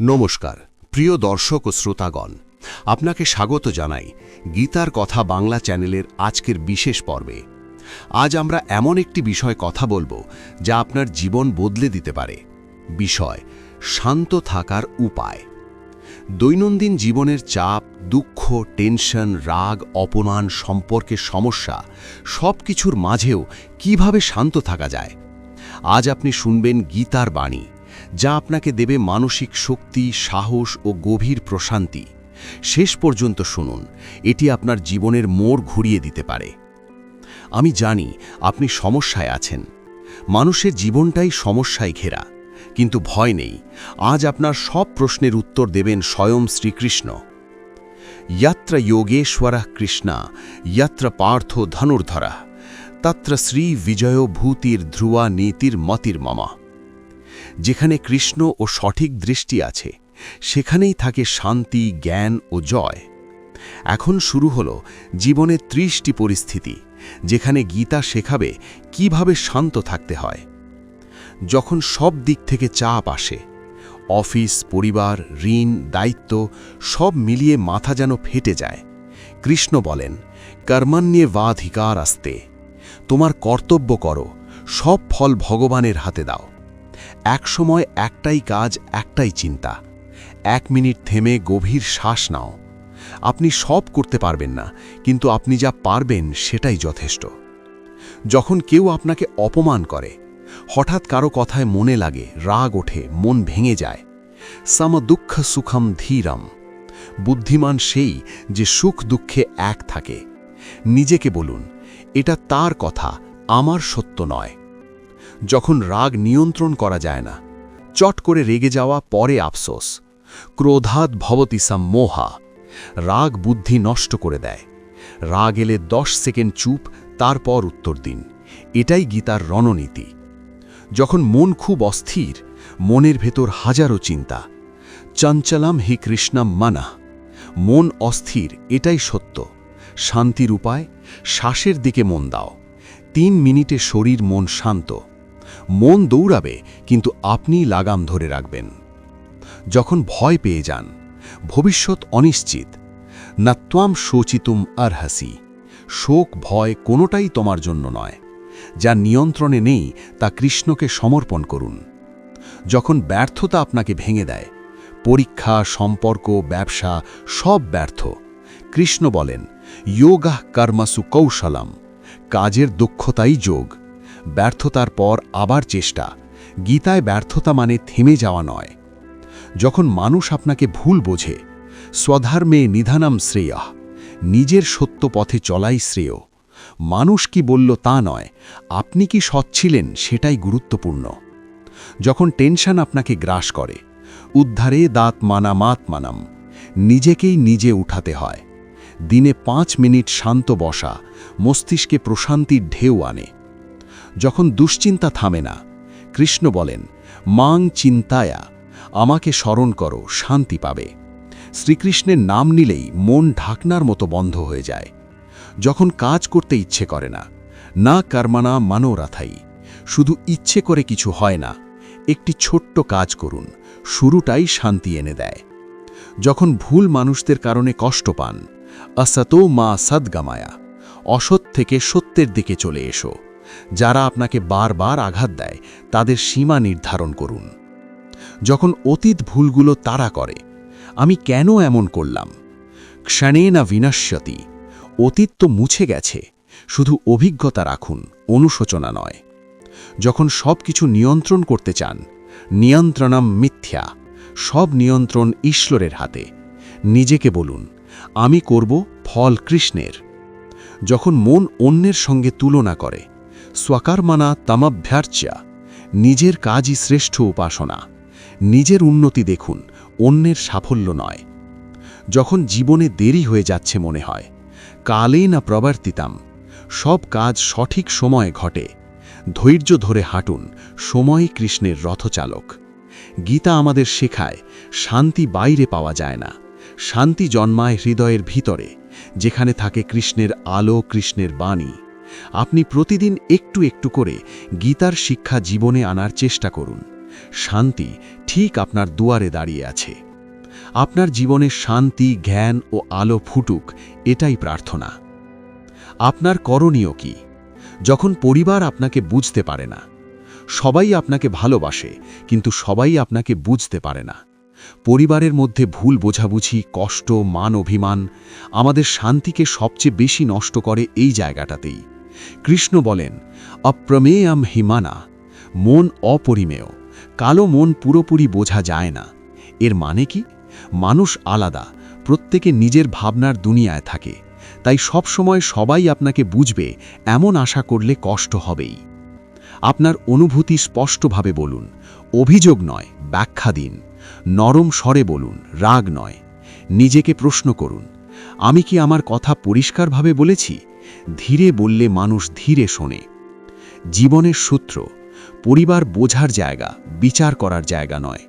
নমস্কার, প্রিয় দর্শক ও শ্রোতাগণ। আপনাকে স্বাগত জানাই গীতার কথা বাংলা চ্যানেলের আজকের বিশেষ পর্বে। আজ আমরা এমন একটি বিষয় কথা বলব যা আপনার জীবন বদলে দিতে পারে। বিষয়, শান্ত থাকার উপায়। দৈনন্দিন জীবনের চাপ, দুঃখ, টেনশন, রাগ, অপমান সম্পর্কের সমস্যা সব কিছুর মাঝেও কীভাবে শান্ত থাকা যায়? আজ আপনি শুনবেন গীতার বাণী। যা আপনাকে দেবে মানসিক শক্তি, সাহস ও গভীর প্রশান্তি। শেষ পর্যন্ত শুনুন, এটি আপনার জীবনের মোড় ঘুরিয়ে দিতে পারে। আমি জানি আপনি সমস্যায় আছেন। মানুষের জীবনটাই সমস্যায় ঘেরা। কিন্তু ভয় নেই, আজ আপনার সব প্রশ্নের উত্তর দেবেন স্বয়ং শ্রীকৃষ্ণ। যত্র যোগেশ্বর কৃষ্ণা যত্র পার্থ ধনুর্ধরা, তত্র শ্রী বিজয় ভূতির ধ্রুয়া নীতির মতির মমা যেখানে কৃষ্ণ ও সঠিক দৃষ্টি আছে, সেখানেই থাকে শান্তি, জ্ঞান ও জয়। এখন শুরু হল জীবনের ত্রিশটি পরিস্থিতি, যেখানে গীতা শেখাবে কীভাবে শান্ত থাকতে হয়। যখন সব দিক থেকে চাপ আসে, অফিস, পরিবার, ঋণ, দায়িত্ব সব মিলিয়ে মাথা যেন ফেটে যায়, কৃষ্ণ বলেন কর্মান্যে বাধিকার আসতে। তোমার কর্তব্য করো, সব ফল ভগবানের হাতে দাও। এক সময় একটাই কাজ, একটাই চিন্তা। এক মিনিট থেমে গভীর শ্বাস নাও। আপনি সব করতে পারবেন না, কিন্তু আপনি যা পারবেন সেটাই যথেষ্ট। যখন কেউ আপনাকে অপমান করে, হঠাৎ কারও কথায় মনে লাগে, রাগ ওঠে, মন ভেঙে যায়, সাম দুঃখ সুখম ধীরম। বুদ্ধিমান সেই যে সুখ দুঃখে এক থাকে। নিজেকে বলুন, এটা তার কথা, আমার সত্য নয়। যখন রাগ নিয়ন্ত্রণ করা যায় না, চট করে রেগে যাওয়া পরে আফসোস। ক্রোধাৎ ভবতি মোহা রাগ বুদ্ধি নষ্ট করে দেয়। রাগ এলে দশ সেকেন্ড চুপ, তারপর উত্তর দিন। এটাই গীতার রণনীতি। যখন মন খুব অস্থির, মনের ভেতর হাজারো চিন্তা। চঞ্চলাম হি কৃষ্ণাম মানা। মন অস্থির, এটাই সত্য। শান্তির উপায়, শ্বাসের দিকে মন দাও। তিন মিনিটে শরীর মন শান্ত। মন দৌড়াবে, কিন্তু আপনি লাগাম ধরে রাখবেন। যখন ভয় পেয়ে যান, ভবিষ্যৎ অনিশ্চিত। নাত্বাম শোচিতুম আর হাসি শোক ভয় কোনোটাই তোমার জন্য নয়। যা নিয়ন্ত্রণে নেই, তা কৃষ্ণকে সমর্পণ করুন। যখন ব্যর্থতা আপনাকে ভেঙে দেয়, পরীক্ষা, সম্পর্ক, ব্যবসা সব ব্যর্থ। কৃষ্ণ বলেন যোগাহ কর্মাসু কৌশলম। কাজের দক্ষতাই যোগ। ব্যর্থতার পর আবার চেষ্টা। গীতায় ব্যর্থতা মানে থেমে যাওয়া নয়। যখন মানুষ আপনাকে ভুল বোঝে, স্বধর্মে নিধানাম শ্রেয়, নিজের সত্য পথে চলাই শ্রেয়। মানুষ কি বলল তা নয়, আপনি কি সৎ ছিলেন সেটাই গুরুত্বপূর্ণ। যখন টেনশন আপনাকে গ্রাস করে, উদ্ধারে দাঁত মানা মাত মানাম, নিজেকেই নিজে উঠাতে হয়। দিনে পাঁচ মিনিট শান্ত বসা, মস্তিষ্কে প্রশান্তির ঢেউ আনে। যখন দুশ্চিন্তা থামে না, কৃষ্ণ বলেন, মাং চিন্তায়া, আমাকে স্মরণ করো, শান্তি পাবে। শ্রীকৃষ্ণের নাম নিলেই মন ঢাকনার মতো বন্ধ হয়ে যায়। যখন কাজ করতে ইচ্ছে করে না না কর্মানা মানোরাথাই শুধু ইচ্ছে করে কিছু হয় না, একটি ছোট্ট কাজ করুন, শুরুটাই শান্তি এনে দেয়। যখন ভুল মানুষদের কারণে কষ্ট পান অসতো মা সদ্গামায়া, অসৎ থেকে সত্যের দিকে চলে এসো। যারা আপনাকে বারবার আঘাত দেয়, তাদের সীমা নির্ধারণ করুন। যখন অতীত ভুলগুলো তারা করে, আমি কেন এমন করলাম? ক্ষণে না বিনশ্যতি, অতীত তো মুছে গেছে, শুধু অভিজ্ঞতা রাখুন, অনুশোচনা নয়। যখন সব কিছু নিয়ন্ত্রণ করতে চান, নিয়ন্ত্রণাম মিথ্যা, সব নিয়ন্ত্রণ ঈশ্বরের হাতে। নিজেকে বলুন, আমি করব ফল কৃষ্ণের। যখন মন অন্যের সঙ্গে তুলনা করে স্বকর্মানা তামাভ্যার্চ্যা। নিজের কাজই শ্রেষ্ঠ উপাসনা। নিজের উন্নতি দেখুন, অন্যের সাফল্য নয়। যখন জীবনে দেরি হয়ে যাচ্ছে মনে হয় কালেই না প্রবর্তিতাম। সব কাজ সঠিক সময়ে ঘটে। ধৈর্য ধরে হাঁটুন, সময় কৃষ্ণের রথচালক। গীতা আমাদের শেখায়, শান্তি বাইরে পাওয়া যায় না। শান্তি জন্মায় হৃদয়ের ভিতরে, যেখানে থাকে কৃষ্ণের আলো, কৃষ্ণের বাণী। আপনি প্রতিদিন একটু একটু করে গীতার শিক্ষা জীবনে আনার চেষ্টা করুন। শান্তি ঠিক আপনার দুয়ারে দাঁড়িয়ে আছে। আপনার জীবনে শান্তি, জ্ঞান ও আলো ফুটুক, এটাই প্রার্থনা। আপনার করণীয় কি? যখন পরিবার আপনাকে বুঝতে পারে না, সবাই আপনাকে ভালোবাসে, কিন্তু সবাই আপনাকে বুঝতে পারে না। পরিবারের মধ্যে ভুল বোঝাবুঝি, কষ্ট, মান, অভিমান আমাদের শান্তিকে সবচেয়ে বেশি নষ্ট করে এই জায়গাটাতেই। কৃষ্ণ বলেন, অপ্রমেয়াম হিমানা, মন অপরিমেয়, কালো মন পুরোপুরি বোঝা যায় না। এর মানে কি? মানুষ আলাদা, প্রত্যেকে নিজের ভাবনার দুনিয়ায় থাকে। তাই সব সময় সবাই আপনাকে বুঝবে, এমন আশা করলে কষ্ট হবেই। আপনার অনুভূতি স্পষ্টভাবে বলুন, অভিযোগ নয়, ব্যাখ্যা দিন। নরম স্বরে বলুন, রাগ নয়। নিজেকে প্রশ্ন করুন, আমি কি আমার কথা পরিষ্কারভাবে বলেছি? ধীরে বললে মানুষ ধীরে শোনে। জীবনের সূত্র, পরিবার বোঝার জায়গা, বিচার করার জায়গা নয়।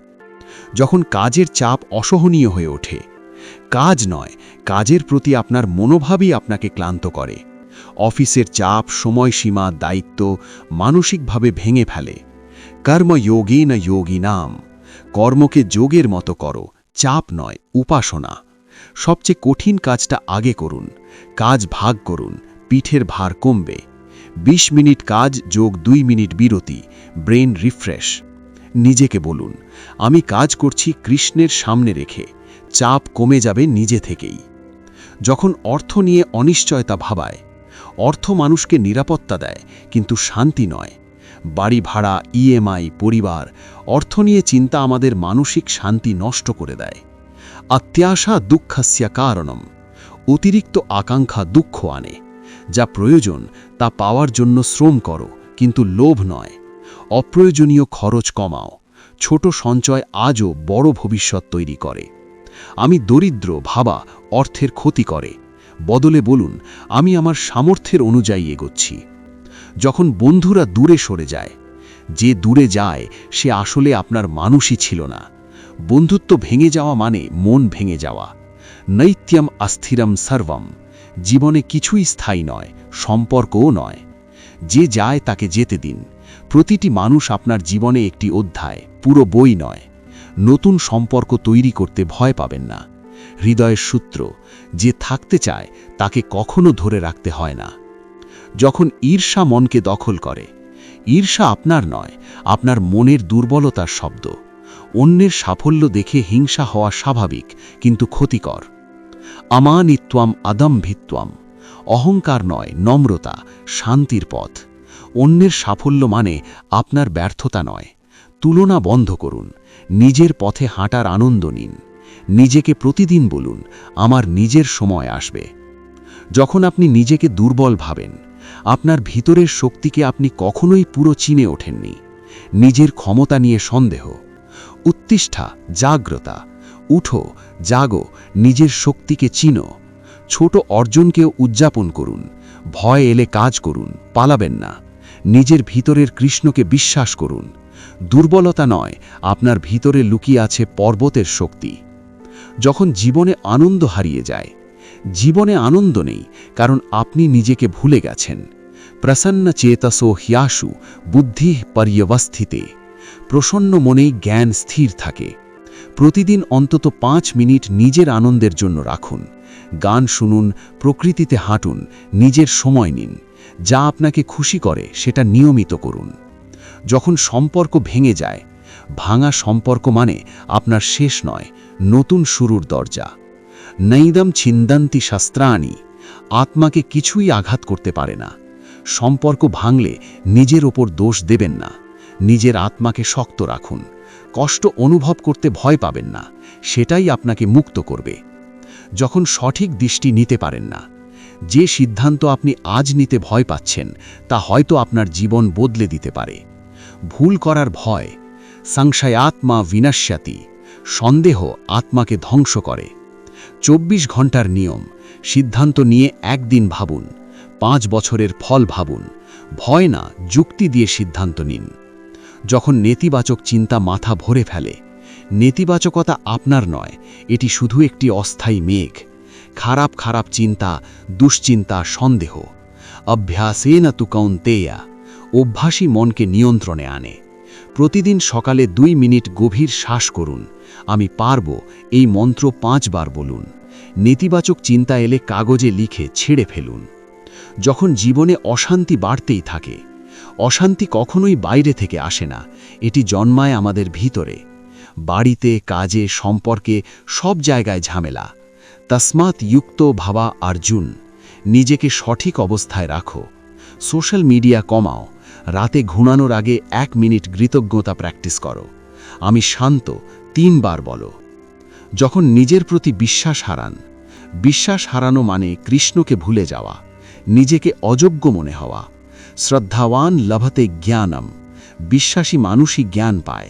যখন কাজের চাপ অসহনীয় হয়ে ওঠে, কাজ নয়, কাজের প্রতি আপনার মনোভাবই আপনাকে ক্লান্ত করে। অফিসের চাপ, সময়সীমা, দায়িত্ব মানসিকভাবে ভেঙে ফেলে। কর্ম যোগী না যোগী নাম, কর্মকে যোগের মতো করো, চাপ নয়, উপাসনা। সবচেয়ে কঠিন কাজটা আগে করুন, কাজ ভাগ করুন পিঠের ভার কমবে। ২০ মিনিট কাজ যোগ দুই মিনিট বিরতি। Brain refresh. নিজেকে বলুন, আমি কাজ করছি কৃষ্ণের সামনে রেখে। চাপ কমে যাবে নিজে থেকেই। যখন অর্থ নিয়ে অনিশ্চয়তা ভাবায়, অর্থ মানুষকে নিরাপত্তা দেয়, কিন্তু শান্তি নয়। বাড়ি ভাড়া, ইএমআই, পরিবার, অর্থ নিয়ে চিন্তা আমাদের মানসিক শান্তি নষ্ট করে দেয়। অত্যাশা দুঃখস্য কারণম অতিরিক্ত আকাঙ্ক্ষা দুঃখ আনে। যা প্রয়োজন তা পাওয়ার জন্য শ্রম করো, কিন্তু লোভ নয়। অপ্রয়োজনীয় খরচ কমাও। ছোট সঞ্চয় আজও বড় ভবিষ্যৎ তৈরি করে। আমি দরিদ্র, ভাবা, অর্থের ক্ষতি করে। বদলে বলুন, আমি আমার সামর্থ্যের অনুযায়ী এগোচ্ছি। যখন বন্ধুরা দূরে সরে যায়, যে দূরে যায়, সে আসলে আপনার মানুষই ছিল না। বন্ধুত্ব ভেঙে যাওয়া মানে মন ভেঙে যাওয়া। নৈত্যম অস্থিরম সর্বম। জীবনে কিছুই স্থায়ী নয়, সম্পর্কও নয়। যে যায় তাকে যেতে দিন। প্রতিটি মানুষ আপনার জীবনে একটি অধ্যায়, পুরো বই নয়। নতুন সম্পর্ক তৈরি করতে ভয় পাবেন না। হৃদয়ের সূত্র, যে থাকতে চায়, তাকে কখনো ধরে রাখতে হয় না। যখন ঈর্ষা মনকে দখল করে, ঈর্ষা আপনার নয়, আপনার মনের দুর্বলতার শব্দ। অন্যের সাফল্য দেখে হিংসা হওয়া স্বাভাবিক, কিন্তু ক্ষতিকর। আমানিত্বাম আদম্ভিত্বাম অহংকার নয়, নম্রতা, শান্তির পথ। অন্যের সাফল্য মানে আপনার ব্যর্থতা নয়। তুলনা বন্ধ করুন, নিজের পথে হাঁটার আনন্দ নিন। নিজেকে প্রতিদিন বলুন, আমার নিজের সময় আসবে। যখন আপনি নিজেকে দুর্বল ভাবেন, আপনার ভিতরের শক্তিকে আপনি কখনোই পুরো চিনে ওঠেননি। নিজের ক্ষমতা নিয়ে সন্দেহ, উত্তিষ্ঠা, জাগ্রতা উঠো, জাগো, নিজের শক্তিকে চিনো। ছোট অর্জনকেও উদযাপন করুন। ভয় এলে কাজ করুন, পালাবেন না। নিজের ভিতরের কৃষ্ণকে বিশ্বাস করুন। দুর্বলতা নয়, আপনার ভিতরে লুকিয়ে আছে পর্বতের শক্তি। যখন জীবনে আনন্দ হারিয়ে যায়, জীবনে আনন্দ নেই, কারণ আপনি নিজেকে ভুলে গেছেন। প্রসন্ন চেতসো হিয়াসু, বুদ্ধি পর্যবস্থিতে। প্রসন্ন মনেই জ্ঞান স্থির থাকে। প্রতিদিন অন্তত পাঁচ মিনিট নিজের আনন্দের জন্য রাখুন। গান শুনুন, প্রকৃতিতে হাঁটুন, নিজের সময় নিন। যা আপনাকে খুশি করে, সেটা নিয়মিত করুন। যখন সম্পর্ক ভেঙে যায়, ভাঙা সম্পর্ক মানে আপনার শেষ নয়, নতুন শুরুর দরজা। নৈদম ছিন্দান্তি শাস্ত্রাণী, আত্মাকে কিছুই আঘাত করতে পারে না। সম্পর্ক ভাঙলে নিজের ওপর দোষ দেবেন না। নিজের আত্মাকে শক্ত রাখুন। কষ্ট অনুভব করতে ভয় পাবেন না, সেটাই আপনাকে মুক্ত করবে। যখন সঠিক দৃষ্টি নিতে পারেন না, যে সিদ্ধান্ত আপনি আজ নিতে ভয় পাচ্ছেন, তা হয়তো আপনার জীবন বদলে দিতে পারে। ভুল করার ভয় সংশয়াত্মা বিনাশ্যাতি, সন্দেহ আত্মাকে ধ্বংস করে। চব্বিশ ঘণ্টার নিয়ম, সিদ্ধান্ত নিয়ে একদিন ভাবুন, পাঁচ বছরের ফল ভাবুন, ভয় না, যুক্তি দিয়ে সিদ্ধান্ত নিন। যখন নেতিবাচক চিন্তা মাথা ভরে ফেলে, নেতিবাচকতা আপনার নয়, এটি শুধু একটি অস্থায়ী মেঘ। খারাপ খারাপ চিন্তা, দুশ্চিন্তা, সন্দেহ। অভ্যাসে না তু কৌন্তেয়া অভ্যাসী মনকে নিয়ন্ত্রণে আনে। প্রতিদিন সকালে দুই মিনিট গভীর শ্বাস করুন। আমি পারব এই মন্ত্র পাঁচবার বলুন। নেতিবাচক চিন্তা এলে কাগজে লিখে ছেড়ে ফেলুন। যখন জীবনে অশান্তি বাড়তেই থাকে অশান্তি কখনোই বাইরে থেকে আসে না, এটি জন্মায় আমাদের ভিতরে। বাড়িতে, কাজে, সম্পর্কে সব জায়গায় ঝামেলা। তসমাত যুক্ত ভাবা অর্জুন নিজেকে সঠিক অবস্থায় রাখো। সোশ্যাল মিডিয়া কমাও, রাতে ঘুমানোর আগে এক মিনিট কৃতজ্ঞতা প্র্যাকটিস করো। আমি শান্ত, তিনবার বলো। যখন নিজের প্রতি বিশ্বাস হারান, বিশ্বাস হারানো মানে কৃষ্ণকে ভুলে যাওয়া, নিজেকে অযোগ্য মনে হওয়া। শ্রদ্ধাওয়ান লভতে জ্ঞানম। বিশ্বাসী মানুষই জ্ঞান পায়।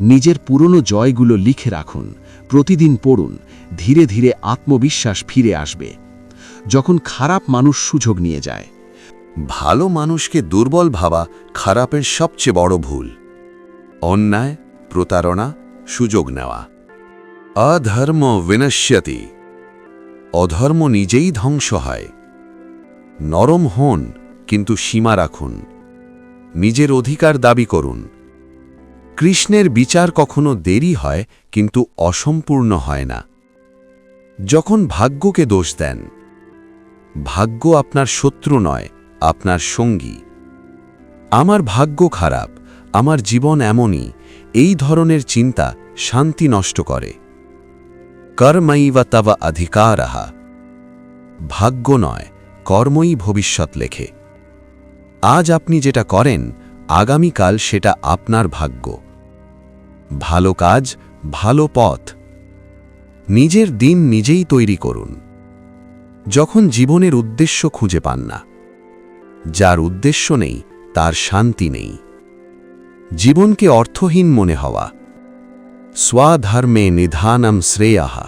নিজের পুরনো জয়গুলো লিখে রাখুন। প্রতিদিন পড়ুন। ধীরে ধীরে আত্মবিশ্বাস ফিরে আসবে। যখন খারাপ মানুষ সুযোগ নিয়ে যায়। ভালো মানুষকে দুর্বল ভাবা খারাপের সবচেয়ে বড় ভুল। অন্যায়, প্রতারণা, সুযোগ নেওয়া। অধর্ম বিনশ্যতি। অধর্ম নিজেই ধ্বংস হয়। নরম হন। কিন্তু সীমা রাখুন। নিজের অধিকার দাবি করুন। কৃষ্ণের বিচার কখনো দেরি হয়, কিন্তু অসম্পূর্ণ হয় না। যখন ভাগ্যকে দোষ দেন, ভাগ্য আপনার শত্রু নয়, আপনার সঙ্গী। আমার ভাগ্য খারাপ, আমার জীবন এমনই, এই ধরনের চিন্তা শান্তি নষ্ট করে। কর্মৈবা তব অধিকারহা ভাগ্য নয়, কর্মই ভবিষ্যৎ লেখে। আজ আপনি যেটা করেন, আগামীকাল সেটা আপনার ভাগ্য। ভালো কাজ, ভালো পথ। নিজের দিন নিজেই তৈরি করুন। যখন জীবনের উদ্দেশ্য খুঁজে পান না, যার উদ্দেশ্য নেই, তার শান্তি নেই। জীবনকে অর্থহীন মনে হওয়া। স্বাধর্মে নিধানম শ্রেয়াহা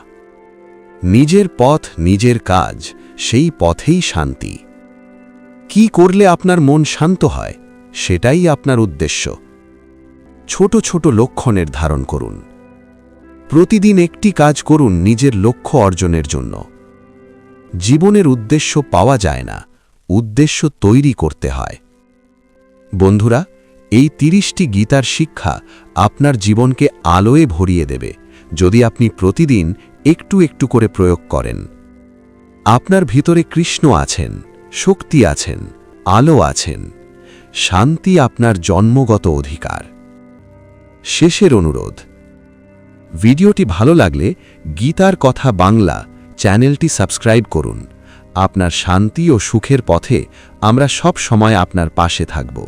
নিজের পথ, নিজের কাজ, সেই পথেই শান্তি। কি করলে আপনার মন শান্ত হয়, সেটাই আপনার উদ্দেশ্য। ছোট ছোট লক্ষ্য নির্ধারণ করুন। প্রতিদিন একটি কাজ করুন নিজের লক্ষ্য অর্জনের জন্য। জীবনের উদ্দেশ্য পাওয়া যায় না, উদ্দেশ্য তৈরি করতে হয়। বন্ধুরা, এই তিরিশটি গীতার শিক্ষা আপনার জীবনকে আলোয় ভরিয়ে দেবে, যদি আপনি প্রতিদিন একটু একটু করে প্রয়োগ করেন। আপনার ভিতরে কৃষ্ণ আছেন। শক্তি আছেন, আলো আছেন, শান্তি আপনার জন্মগত অধিকার। শেষের অনুরোধ, ভিডিওটি ভালো লাগলে গীতার কথা বাংলা চ্যানেলটি সাবস্ক্রাইব করুন। আপনার শান্তি ও সুখের পথে আমরা সব সময় আপনার পাশে থাকব।